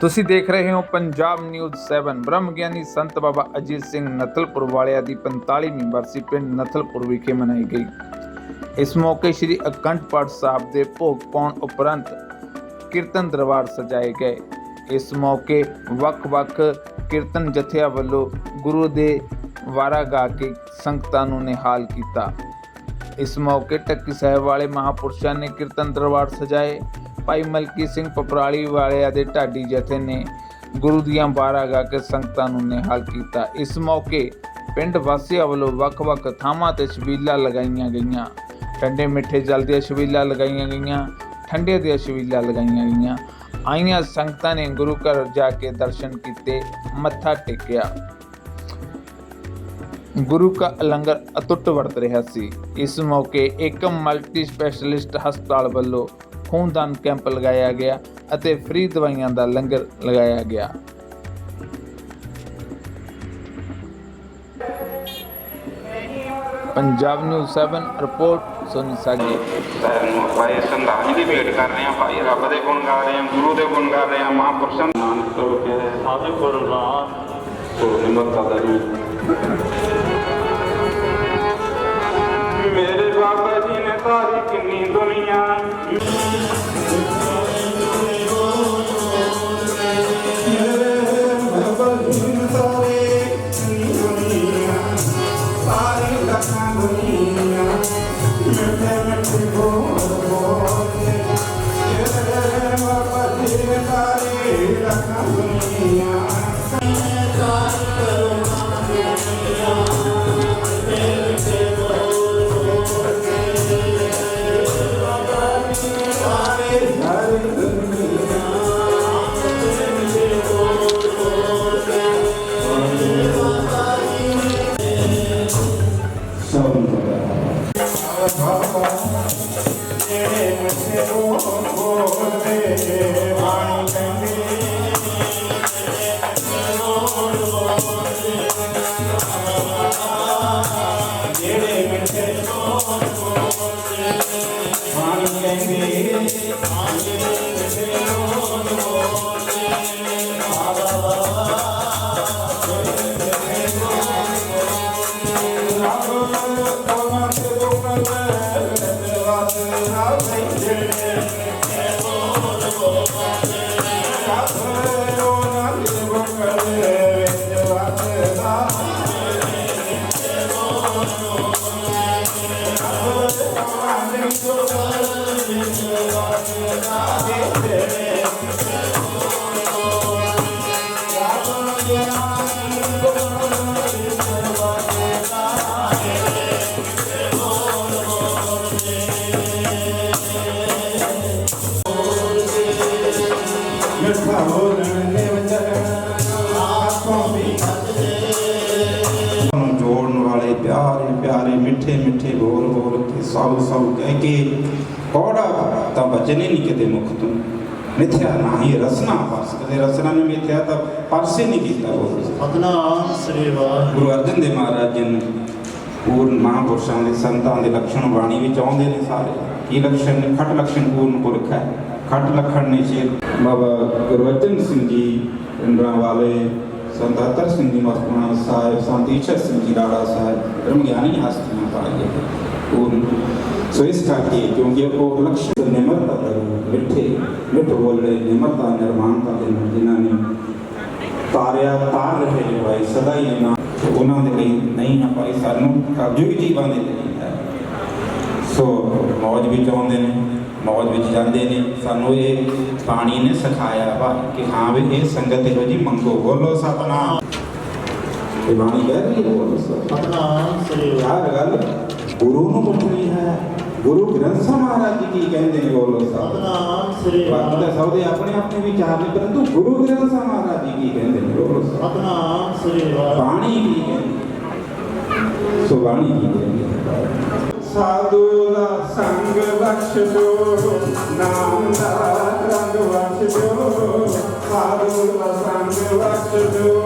ਤੁਸੀਂ ਦੇਖ ਰਹੇ ਹੋ ਪੰਜਾਬ ਨਿਊਜ਼ 7 ਬ੍ਰਹਮ ਗਿਆਨੀ ਸੰਤ ਬਾਬਾ ਅਜੀਤ ਸਿੰਘ ਨਥਲਪੁਰ ਵਾਲਿਆਂ ਦੀ 45ਵੀਂ ਬਰਸੀ ਪਿੰਡ ਨਥਲਪੁਰ ਵਿਖੇ ਮਨਾਈ ਗਈ। ਇਸ ਮੌਕੇ ਸ੍ਰੀ ਅਕੰਠ ਪਾਠ ਸਾਹਿਬ ਦੇ ਭੋਗ ਪਾਉਣ ਉਪਰੰਤ ਕੀਰਤਨ ਦਰਬਾਰ ਸਜਾਏ ਗਏ। ਇਸ ਮੌਕੇ ਵੱਖ-ਵੱਖ ਕੀਰਤਨ ਜਥਿਆਂ ਵੱਲੋਂ ਗੁਰੂ ਦੇ ਵਾਰਾ ਗਾ ਕੇ ਸੰਗਤਾਂ ਨੂੰ ਨਿਹਾਲ ਕੀਤਾ। ਇਸ ਮੌਕੇ ਟੱਕੀ ਸਾਹਿਬ ਵਾਲੇ ਮਹਾਪੁਰਸ਼ਾਂ ਨੇ ਕੀਰਤਨ ਦਰਬਾਰ ਸਜਾਏ। ਭਾਈ ਮਲਕੀ ਸਿੰਘ ਪਪਰਾਲੀ ਵਾਲਿਆਂ ਦੇ ਢਾਡੀ ਜਥੇ ਨੇ ਗੁਰੂ ਦੀਆਂ ਬਾਰਾਂ ਗਾ ਕੇ ਸੰਗਤਾਂ ਨੂੰ ਨਿਹਾਲ ਕੀਤਾ। ਇਸ ਮੌਕੇ ਪਿੰਡ ਵਾਸੀਆਂ ਵੱਲੋਂ ਵੱਖ-ਵੱਖ ਥਾਵਾਂ ਤੇ ਛਬੀਲਾਂ ਲਗਾਈਆਂ ਗਈਆਂ। ਠੰਡੇ ਮਿੱਠੇ ਜਲ ਦੀਆਂ ਛਬੀਲਾਂ ਲਗਾਈਆਂ ਗਈਆਂ, ਠੰਡੇ ਦੀਆਂ ਛਬੀਲਾਂ ਲਗਾਈਆਂ ਗਈਆਂ। ਆਈਆਂ ਸੰਗਤਾਂ ਨੇ ਗੁਰੂ ਘਰ ਜਾ ਕੇ ਦਰਸ਼ਨ ਕੀਤੇ, ਮੱਥਾ ਟੇਕਿਆ। ਗੁਰੂ ਕਾ ਲੰਗਰ ਅਟੁੱਟ ਵਰਤ ਰਿਹਾ ਸੀ। ਇਸ ਮੌਕੇ ਇੱਕ ਮਲਟੀ ਸਪੈਸ਼ਲਿਸਟ ਹਸਪਤਾਲ ਵੱਲੋਂ ਖੂਨਦਾਨ ਕੈਂਪ ਲਗਾਇਆ ਗਿਆ ਅਤੇ ਫ੍ਰੀ ਦਵਾਈਆਂ ਦਾ ਲੰਗਰ ਲਗਾਇਆ ਗਿਆ। ਪੰਜਾਬ ਨਿਊਜ਼ 7 ਰਿਪੋਰਟ, ਸੋਨੀ ਸਾਗੀ ਧਰਮ ਭਾਈ ਸੰਧਾਜੀ ਦੀ ਭੇਟ ਕਰ ਰਹੇ ਹਾਂ ਭਾਈ ਰੱਬ ਦੇ ਗੁਣ ਗਾ ਰਹੇ ਹਾਂ ਗੁਰੂ ਦੇ ਗੁਣ ਗਾ ਰਹੇ ਹਾਂ ਮਹਾਂਪੁਰਸ਼ਾਂ ਦੇ ਨਾਨਕ ਤੋਂ ਕੇ ਸਾਧੂ ਗੁਰਨਾਥ ਸੋ ਨਿਮਰਤਾ ਦਾ ਜੀ ਮੇਰੇ ਬਾਬਾ ਜੀ ਨੇ ਤਾਰੀ ਕਿੰਨੀ ਦੁਨੀਆ ਮਿੱਠਾ ਕੇ ਕੋੜਾ ਤਾਂ ਬਚਨੇ ਨਹੀਂ ਕਿਤੇ ਮੁਖ ਤੋਂ। ਮਿੱਥਿਆ ਨਹੀਂ ਰਸਨਾ ਪਰਸ। ਕਦੇ ਰਸਨਾ ਨੇ ਮਿੱਥਿਆ ਤਾਂ ਪਰਸੇ ਨਹੀਂ ਕੀਤਾ ਬੋਲ ਸਤਨਾਮ ਸ੍ਰੀ ਵਾਹਿਗੁਰੂ ਗੁਰੂ ਅਰਜਨ ਦੇਵ ਮਹਾਰਾਜ ਜੀ ਨੇ ਪੂਰਨ ਮਹਾਂਪੁਰਸ਼ਾਂ ਦੇ ਸੰਤਾਂ ਦੇ ਲਕਸ਼ਣ ਬਾਣੀ ਵਿੱਚ ਆਉਂਦੇ ਨੇ ਸਾਰੇ। ਕੀ ਲਕਸ਼ਣ ਨੇ? ਖਟ ਲਕਸ਼ਣ ਪੂਰਨ ਪੁਰਖ ਹੈ। ਖਟ ਲਖਣ ਨੇ ਸ਼ੇਰ। ਬਾਬਾ ਗੁਰਵਚਨ ਸਿੰਘ ਜੀ ਪਿੰਡਰਾਂ ਵਾਲੇ ਸੰਤ ਅਤਰ ਸਿੰਘ ਜੀ ਮਸਤਨਾ ਸਾਹਿਬ ਸੰਤ ਈਸ਼ਰ ਸਿੰਘ ਜੀ ਰਾੜਾ ਸਾਹਿਬ ਬ੍ਰਹਮ ਗਿਆਨੀ ਹਸਤੀਆਂ ਪਾਏ ਪੂਰਨ ਸੋ ਇਸ ਕਰਕੇ ਕਿਉਂਕਿ ਉਹ ਲਕਸ਼ਣ ਨਿਮਰਤਾ ਦਾ ਮਿੱਠੇ ਮਿੱਠ ਬੋਲਦੇ ਨਿਮਰਤਾ ਨਿਰਮਾਣਤਾ ਦੇ ਜਿਨ੍ਹਾਂ ਨੇ ਤਾਰਿਆ ਤਾਰ ਰਹੇ ਨੇ ਭਾਈ ਸਦਾ ਹੀ ਇਹਨਾਂ ਉਹਨਾਂ ਦੇ ਲਈ ਨਹੀਂ ਹੈ ਭਾਈ ਸਾਨੂੰ ਕਬਜੋਈ ਜੀਵਾਂ ਦੇ ਲਈ ਹੈ। ਸੋ ਮੌਜ ਵਿੱਚ ਆਉਂਦੇ ਨੇ ਮੌਜ ਵਿੱਚ ਜਾਂਦੇ ਨੇ। ਸਾਨੂੰ ਇਹ ਬਾਣੀ ਨੇ ਸਿਖਾਇਆ ਵਾ ਕਿ ਹਾਂ ਵੀ ਇਹ ਸੰਗਤ ਇਹੋ ਜੀ ਮੰਗੋ ਬੋਲੋ ਸਤਨਾਮ। ਇਹ ਬਾਣੀ ਕਹਿ ਰਹੀ ਹੈ ਬੋਲੋ ਸਤਨਾਮ। ਸ੍ਰੀ ਹਰ ਗੱਲ ਗੁਰੂ ਨੂੰ ਪੁੱਛਣੀ ਹੈ। ਗੁਰੂ ਗ੍ਰੰਥ ਸਾਹਿਬ ਮਹਾਰਾਜ ਜੀ ਕੀ ਕਹਿੰਦੇ ਨੇ ਬੋਲੋ ਸਤਨਾਮ ਸ੍ਰੀ ਬਾਕੀ ਤਾਂ ਵਾਹਿਗੁਰੂ ਸਭ ਦੇ ਆਪਣੇ ਆਪਣੇ ਵਿਚਾਰ ਨੇ ਪਰੰਤੂ ਗੁਰੂ ਗ੍ਰੰਥ ਸਾਹਿਬ ਮਹਾਰਾਜ ਜੀ ਕੀ ਕਹਿੰਦੇ ਨੇ ਬੋਲੋ ਸਤਨਾਮ ਸਤਨਾਮ ਸ੍ਰੀ ਵਾਹਿਗੁਰੂ ਬਾਣੀ ਕੀ ਕਹਿੰਦੀ ਸੋ ਬਾਣੀ ਕੀ ਕਹਿੰਦੀ ਸਾਧੂ ਦਾ ਸੰਗ ਬਖਸ਼ ਦਿਓ ਨਾਮ ਦਾ ਰੰਗ ਬਖਸ਼ ਦਿਓ ਸਾਧੂ ਦਾ ਸੰਗ ਬਖਸ਼ ਦਿਓ।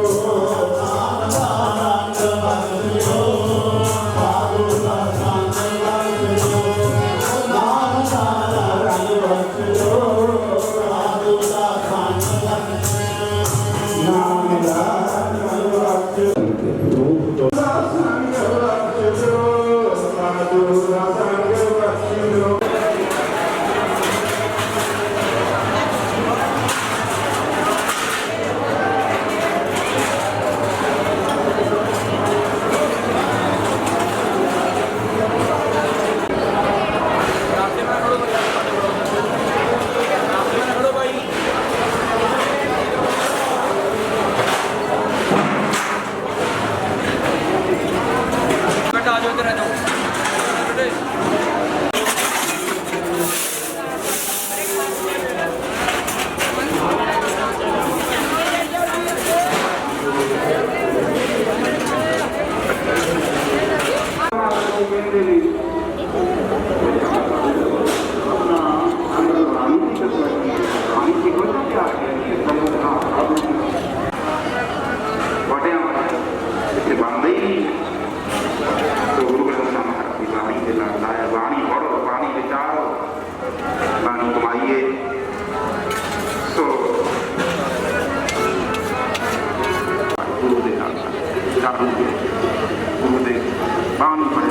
জাগ্রত করে বাঙালি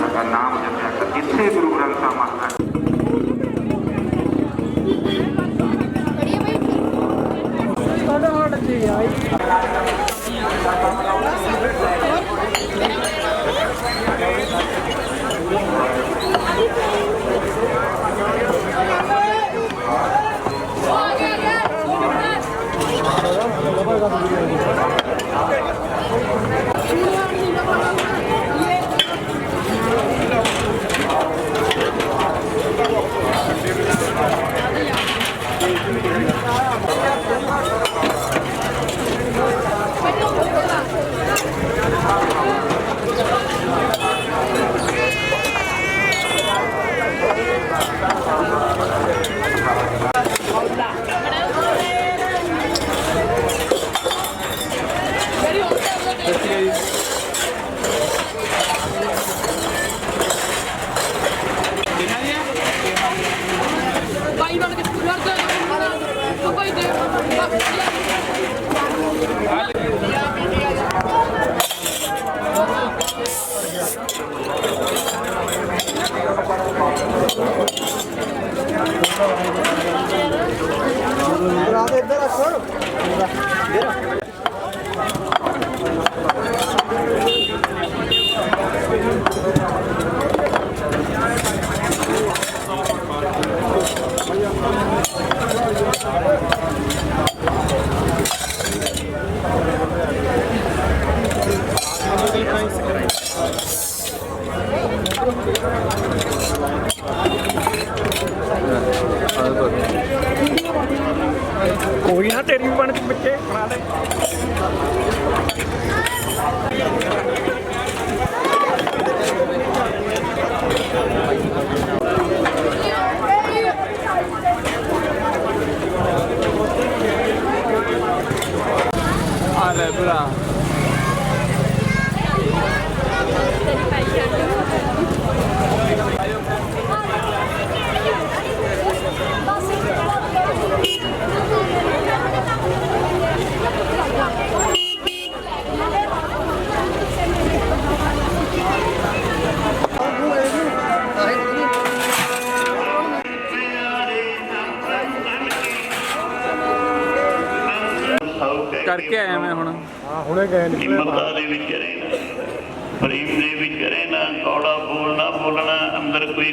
ਕੋਈ ਕਰਕੇ ਆਇਆ ਮੈਂ ਹੁਣ। ਹਿੰਮਤਾਂ ਦੇ ਵਿੱਚ ਰਹਿਣਾ ਪ੍ਰੇਮ ਦੇ ਵਿੱਚ ਰਹਿਣਾ ਕੌੜਾ ਬੋਲਣਾ ਬੋਲਣਾ। ਅੰਦਰ ਕੋਈ